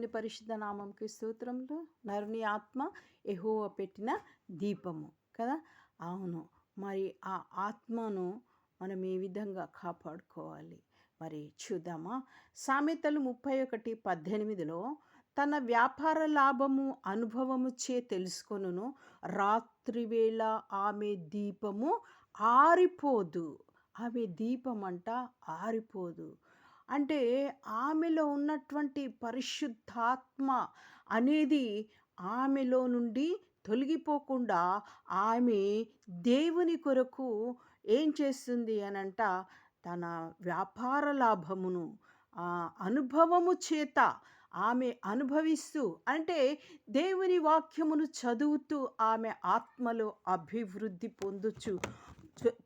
దేవుని పరిశుద్ధ నామంకి సూత్రములు నరుని ఆత్మ ఎహోవ పెట్టిన దీపము కదా? అవును. మరి ఆ ఆత్మను మనం ఏ విధంగా కాపాడుకోవాలి? మరి చూద్దామా? సామెతలు ముప్పై ఒకటి పద్దెనిమిదిలో తన వ్యాపార లాభము అనుభవము చే తెలుసుకొనును. రాత్రివేళ ఆమె దీపము ఆరిపోదు. ఆమె దీపం అంట ఆరిపోదు. అంటే ఆమెలో ఉన్నటువంటి పరిశుద్ధాత్మ అనేది ఆమెలో నుండి తొలగిపోకుండా ఆమె దేవుని కొరకు ఏం చేస్తుంది అనంట తన వ్యాపార లాభమును అనుభవము చేత ఆమె అనుభవిస్తూ అంటే దేవుని వాక్యమును చదువుతూ ఆమె ఆత్మలో అభివృద్ధి పొందుచు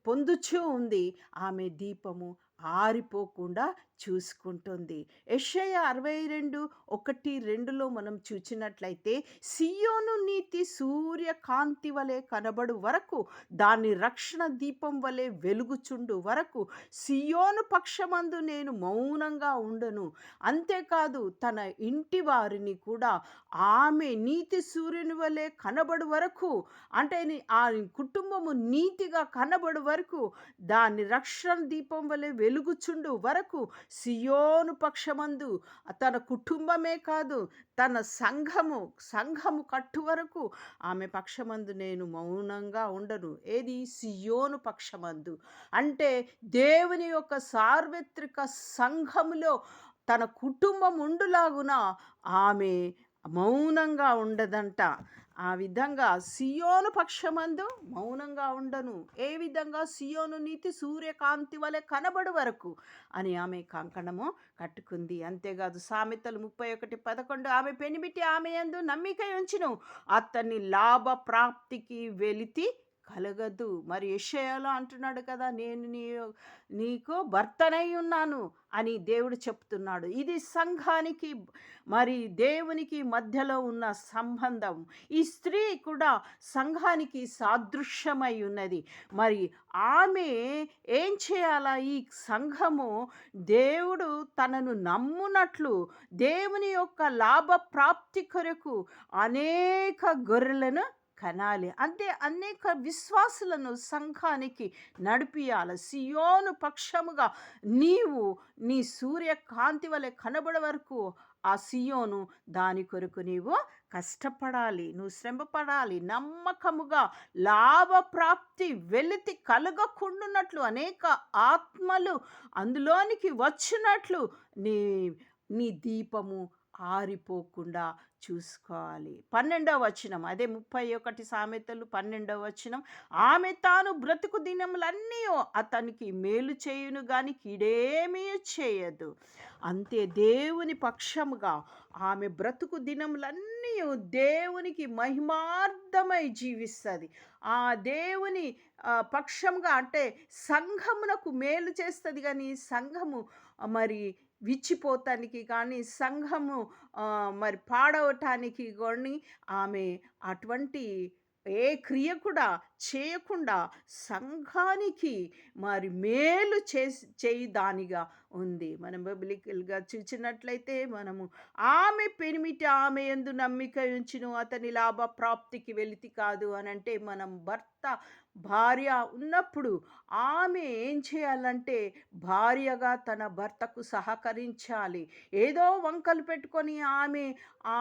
పొందుచూ ఉంది. ఆమె దీపము ఆరిపోకుండా చూసుకుంటుంది. యెషయా అరవై రెండు ఒకటి రెండులో మనం చూచినట్లయితే సియోను నీతి సూర్యకాంతి వలె కనబడు వరకు దాని రక్షణ దీపం వలె వెలుగుచుండు వరకు సియోను పక్షమందు నేను మౌనంగా ఉండను. అంతేకాదు తన ఇంటి వారిని కూడా ఆమె నీతి సూర్యుని వలె కనబడు వరకు అంటే ఆ కుటుంబము నీతిగా కనబడు వరకు దాని రక్షణ దీపం వలె వెలుగుచుండు వరకు సియోను పక్షమందు. తన కుటుంబమే కాదు తన సంఘము సంఘము కట్టు వరకు ఆమె పక్షమందు నేను మౌనంగా ఉండను. ఏది? సియోను పక్షమందు. అంటే దేవుని యొక్క సార్వత్రిక సంఘములో తన కుటుంబం ఉండులాగున ఆమె మౌనంగా ఉండదంట. ఆ విధంగా సియోను పక్షమందు మౌనంగా ఉండను. ఏ విధంగా సియోను నీతి సూర్యకాంతి వలె కనబడు వరకు అని ఆమె కంకణము కట్టుకుంది. అంతేకాదు సామెతలు ముప్పై ఒకటి పదకొండు ఆమె పెనిమిటి ఆమె యందు నమ్మిక ఉంచును అతన్ని లాభ ప్రాప్తికి వెలితి కలగదు మరి ఏషయాలో అంటున్నాడు కదా నేను నీ నీకు భర్తనై ఉన్నాను అని దేవుడు చెప్తున్నాడు. ఇది సంఘానికి మరి దేవునికి మధ్యలో ఉన్న సంబంధం. ఈ స్త్రీ కూడా సంఘానికి సాదృశ్యమై ఉన్నది. మరి ఆమె ఏం చేయాలా? ఈ సంఘము దేవుడు తనను నమ్మునట్లు దేవుని యొక్క లాభ ప్రాప్తి కొరకు అనేక గొర్రెలను కనాలి. అంటే అనేక విశ్వాసులను సంఘానికి నడిపియాలి. సియోను పక్షముగా నీవు నీ సూర్యకాంతి వలె కనబడ వరకు ఆ సియోను దాని కొరకు నీవు కష్టపడాలి. నువ్వు శ్రమపడాలి. నమ్మకముగా లాభప్రాప్తి వెలితి కలగకుండునట్లు అనేక ఆత్మలు అందులోనికి వచ్చినట్లు నీ నీ దీపము ఆరిపోకుండా చూసుకోవాలి. పన్నెండవ వచనం అదే ముప్పై ఒకటి సామెతలు పన్నెండవ వచనం. ఆమె తాను బ్రతుకు దినములన్నీ అతనికి మేలు చేయును గాని కీడేమీ చేయదు. అంతే దేవుని పక్షముగా ఆమె బ్రతుకు దినములన్నీ దేవునికి మహిమార్థమై జీవిస్తుంది. ఆ దేవుని పక్షంగా అంటే సంఘమునకు మేలు చేస్తుంది కానీ సంఘము మరి విచ్చిపోతానికి కానీ సంఘము మరి పాడవటానికి కానీ ఆమె అటువంటి ఏ క్రియ కూడా చేయకుండా సంఘానికి మరి మేలు చేసి దానిగా ఉంది. మనం బైబిలికల్గా చూసినట్లయితే మనము ఆమె పెనిమిటి ఆమె ఎందు నమ్మిక ఉంచును అతని లాభ ప్రాప్తికి వెలితి కాదు అని అంటే మనం భర్త భార్య ఉన్నప్పుడు ఆమె ఏం చేయాలంటే భార్యగా తన భర్తకు సహకరించాలి. ఏదో వంకలు పెట్టుకొని ఆమె ఆ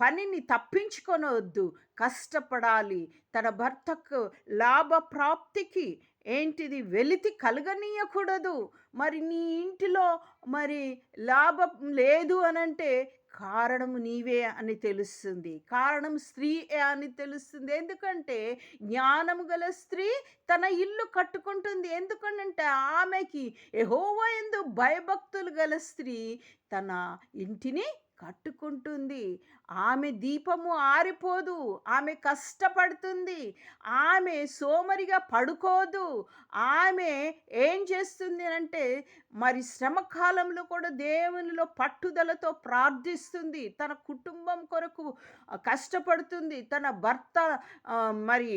పనిని తప్పించుకొనవద్దు కష్టపడాలి. తన భర్తకు లాభ ప్రాప్తికి ఏంటిది వెలితి కలగనీయకూడదు. మరి నీ ఇంటిలో మరి లాభం లేదు అనంటే కారణం నీవే అని తెలుస్తుంది. కారణం స్త్రీ అని తెలుస్తుంది. ఎందుకంటే జ్ఞానము గల స్త్రీ తన ఇల్లు కట్టుకుంటుంది. ఎందుకంటే ఆమెకి ఎహోవ ఎందు భయభక్తులు గల స్త్రీ తన ఇంటిని కట్టుకుంటుంది. ఆమె దీపము ఆరిపోదు ఆమె కష్టపడుతుంది ఆమె సోమరిగా పడుకోదు ఆమె ఏం చేస్తుంది అంటే మరి శ్రమ కాలంలో కూడా దేవునిలో పట్టుదలతో ప్రార్థిస్తుంది తన కుటుంబం కొరకు కష్టపడుతుంది తన భర్త మరి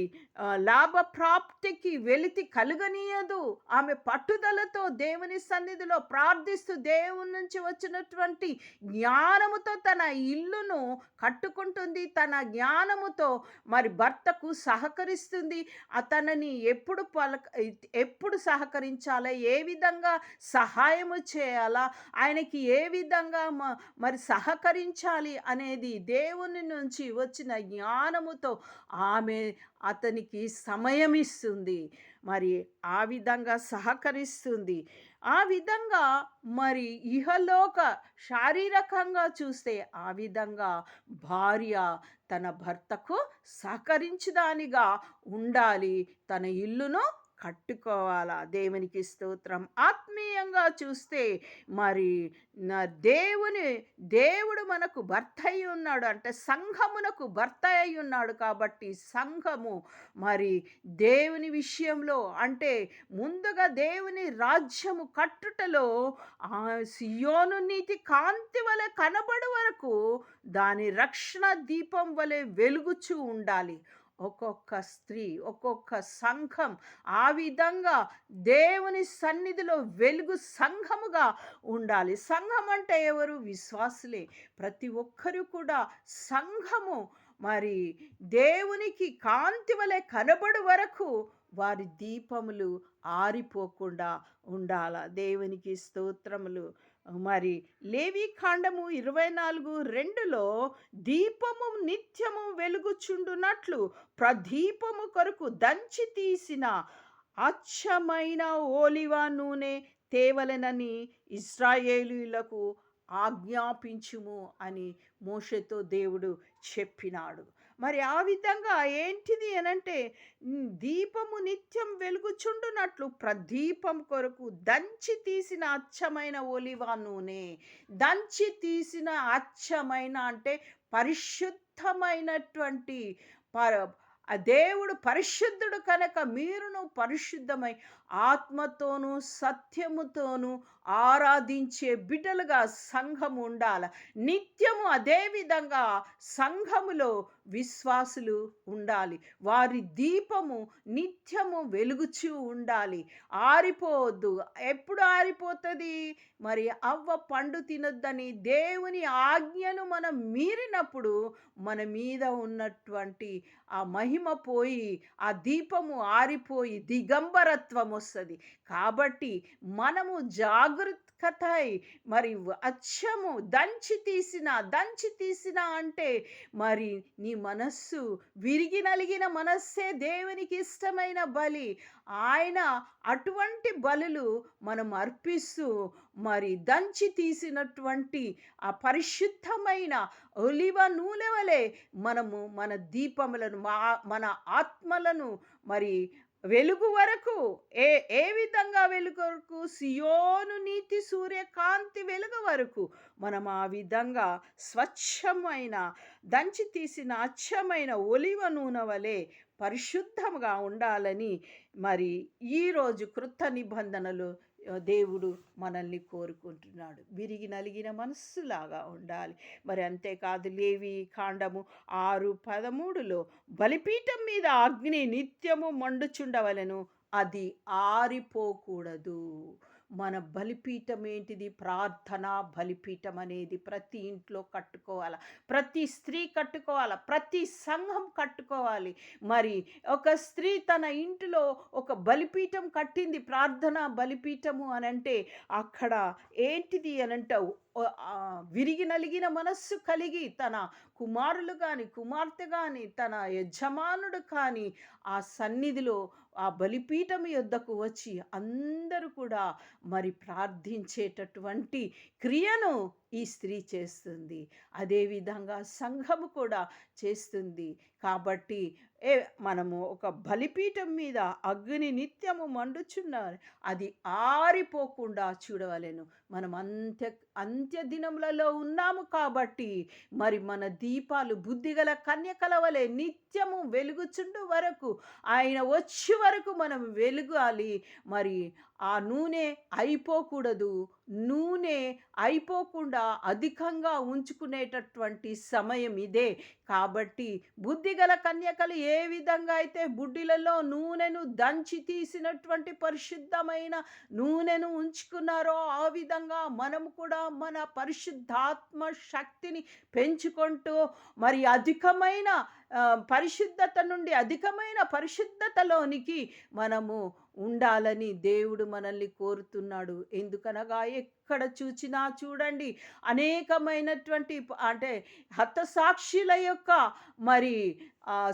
లాభప్రాప్తికి లాభ ప్రాప్తికి వెలితి కలుగనీయదు ఆమె పట్టుదలతో దేవుని సన్నిధిలో ప్రార్థిస్తూ దేవుని నుంచి వచ్చినటువంటి జ్ఞానముతో తన ఇల్లును కట్టుకుంటుంది తన జ్ఞానముతో. మరి భర్తకు సహకరిస్తుంది. అతనిని ఎప్పుడు పలక ఎప్పుడు సహకరించాలా? ఏ విధంగా సహాయము చేయాలా? ఆయనకి ఏ విధంగా మ- మరి సహకరించాలి అనేది దేవుని నుంచి వచ్చిన జ్ఞానముతో ఆమె అతనికి సమయం ఇస్తుంది మరి ఆ విధంగా సహకరిస్తుంది. ఆ విధంగా మరి ఇహలోక శారీరకంగా చూస్తే ఆ విధంగా భార్య తన భర్తకు సహకరించదానిగా ఉండాలి. తన ఇల్లును కట్టుకోవాలా? దేవునికి స్తోత్రం. ఆత్మీయంగా చూస్తే మరి నా దేవుని దేవుడు మనకు భర్త అయి ఉన్నాడు అంటే సంఘమునకు భర్త అయి ఉన్నాడు కాబట్టి సంఘము మరి దేవుని విషయంలో అంటే ముందుగా దేవుని రాజ్యము కట్టుటలో ఆ సియోను నీతి కాంతి వలె కనబడు వరకు దాని రక్షణ దీపం వలె వెలుగుచూ ఉండాలి. ఒక్కొక్క స్త్రీ ఒక్కొక్క సంఘం ఆ విధంగా దేవుని సన్నిధిలో వెలుగు సంఘముగా ఉండాలి. సంఘం అంటే ఎవరు? విశ్వాసులే. ప్రతి ఒక్కరు కూడా సంఘము. మరి దేవునికి కాంతి వలె కనబడు వరకు వారి దీపములు ఆరిపోకుండా ఉండాల. దేవునికి స్తోత్రములు. మరి లేవి కాండము ఇరవై నాలుగు రెండులో దీపము నిత్యము వెలుగుచుండునట్లు ప్రదీపము కొరకు దంచి తీసిన అచ్చమైన ఓలివా నూనె తేవలెనని ఇస్రాయేలీలకు ఆజ్ఞాపించుము అని మోషతో దేవుడు చెప్పినాడు. మరి ఆ విధంగా ఏంటిది అనంటే దీపము నిత్యం వెలుగుచుండునట్లు ప్రదీపం కొరకు దంచి తీసిన అచ్చమైన ఒలివ నూనె దంచి తీసిన అచ్చమైన అంటే పరిశుద్ధమైనటువంటి పర ఆ దేవుడు పరిశుద్ధుడు కనుక మీరును పరిశుద్ధమై ఆత్మతోనూ సత్యముతోనూ ఆరాధించే బిడ్డలుగా సంఘము ఉండాలి. నిత్యము అదేవిధంగా సంఘములో విశ్వాసులు ఉండాలి. వారి దీపము నిత్యము వెలుగుచూ ఉండాలి. ఆరిపోవద్దు ఎప్పుడు ఆరిపోతుంది? మరి అవ్వ పండు తినొద్దని దేవుని ఆజ్ఞను మనం మీరినప్పుడు మన మీద ఉన్నటువంటి ఆ మహిమ పోయి ఆ దీపము ఆరిపోయి దిగంబరత్వము వస్తుంది. కాబట్టి మనము జాగృతకై మరి అచ్చము దంచి తీసిన దంచి తీసిన అంటే మరి నీ మనస్సు విరిగి నలిగిన మనస్సే దేవునికి ఇష్టమైన బలి. ఆయన అటువంటి బలులు మనం అర్పిస్తూ మరి దంచి తీసినటువంటి ఆ పరిశుద్ధమైన ఒలివ నూనె వలె మనము మన దీపములను మా- మన ఆత్మలను మరి వెలుగు వరకు ఏ ఏ విధంగా వెలుగు వరకు? సియోను నీతి సూర్యకాంతి వెలుగు వరకు. మనం ఆ విధంగా స్వచ్ఛమైన దంచి తీసిన అచ్చమైన ఒలివ నూనె వలె పరిశుద్ధంగా ఉండాలని మరి ఈరోజు కృత నిబంధనలు దేవుడు మనల్ని కోరుకుంటున్నాడు. విరిగి నలిగిన మనస్సులాగా ఉండాలి. మరి అంతేకాదు లేవి కాండము ఆరు పదమూడులో బలిపీఠం మీద అగ్ని నిత్యము మండుచుండవలెను. అది ఆరిపోకూడదు. మన బలిపీఠం ఏంటిది? ప్రార్థన బలిపీఠం అనేది ప్రతి ఇంట్లో కట్టుకోవాలి? ప్రతి స్త్రీ కట్టుకోవాలి? ప్రతి సంఘం కట్టుకోవాలి. మరి ఒక స్త్రీ తన ఇంటిలో ఒక బలిపీఠం కట్టింది ప్రార్థన బలిపీఠము అని అంటే అక్కడ ఏంటిది అని అంటావు విరిగి నలిగిన మనస్సు కలిగి తన కుమారులు కానీ కుమార్తె కానీ తన యజమానుడు కానీ ఆ సన్నిధిలో ఆ బలిపీఠం యొద్దకు వచ్చి అందరూ కూడా మరి ప్రార్థించేటటువంటి క్రియను ఈ స్త్రీ చేస్తుంది. అదేవిధంగా సంఘము కూడా చేస్తుంది. కాబట్టి ఏ మనము ఒక బలిపీఠం మీద అగ్ని నిత్యము మండుచున్నారు. అది ఆరిపోకుండా చూడవలేను. మనం అంత్య అంత్య దినములలో ఉన్నాము కాబట్టి మరి మన దీపాలు బుద్ధిగల కన్యకలవలే నిత్యము వెలుగుచుండు వరకు ఆయన వచ్చే వరకు మనం వెలుగాలి. మరి ఆ నూనె అయిపోకూడదు. నూనె అయిపోకుండా అధికంగా ఉంచుకునేటటువంటి సమయం ఇదే. కాబట్టి బుద్ధిగల కన్యకలు ఏ విధంగా అయితే బుడ్డిలలో నూనెను దంచి తీసినటువంటి పరిశుద్ధమైన నూనెను ఉంచుకున్నారో, ఆ విధంగా మనము కూడా మన పరిశుద్ధాత్మ శక్తిని పెంచుకుంటూ మరి అధికమైన పరిశుద్ధత నుండి అధికమైన పరిశుద్ధతలోనికి మనము ఉండాలని దేవుడు మనల్ని కోరుతున్నాడు. ఎందుకనగా ఎక్కడ చూచినా చూడండి అనేకమైనటువంటి అంటే హతసాక్షుల యొక్క మరి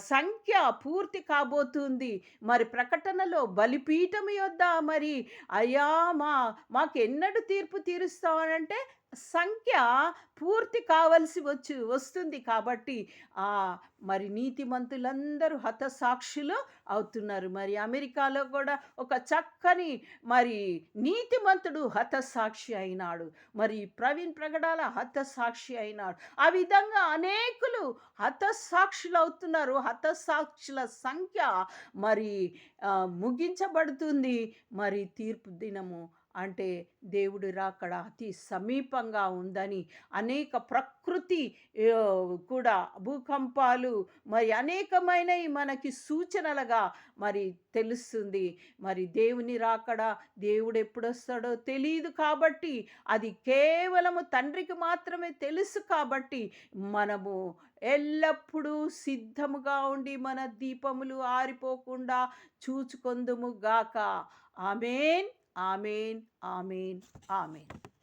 సంఖ్య పూర్తి కాబోతుంది. మరి ప్రకటనలో బలిపీఠము యొద్ద మరి అయ్యా! మా మాకెన్నడు తీర్పు తీరుస్తామనంటే సంఖ్య పూర్తి కావలసి వచ్చి వస్తుంది కాబట్టి ఆహ్, మరి నీతిమంతులందరూ హతసాక్షులు అవుతున్నారు. మరి అమెరికాలో కూడా ఒక చక్కని మరి నీతిమంతుడు హతసాక్షి అయినాడు. మరి ప్రవీణ్ ప్రగడాల హతసాక్షి అయినాడు. ఆ విధంగా అనేకులు హతసాక్షులవుతున్నారు. హతసాక్షుల సంఖ్య మరి ముగించబడుతుంది. మరి తీర్పు దినము అంటే దేవుడు రాకడ అతి సమీపంగా ఉందని అనేక ప్రకృతి కూడా భూకంపాలు మరి అనేకమైనవి మనకి సూచనలుగా మరి తెలుస్తుంది. మరి దేవుని రాకడ దేవుడు ఎప్పుడొస్తాడో తెలియదు కాబట్టి అది కేవలము తండ్రికి మాత్రమే తెలుసు కాబట్టి మనము ఎల్లప్పుడూ సిద్ధముగా ఉండి మన దీపములు ఆరిపోకుండా చూచుకొందుము గాక. ఆమెన్ ఆమేన్. ఆమేన్. ఆమేన్.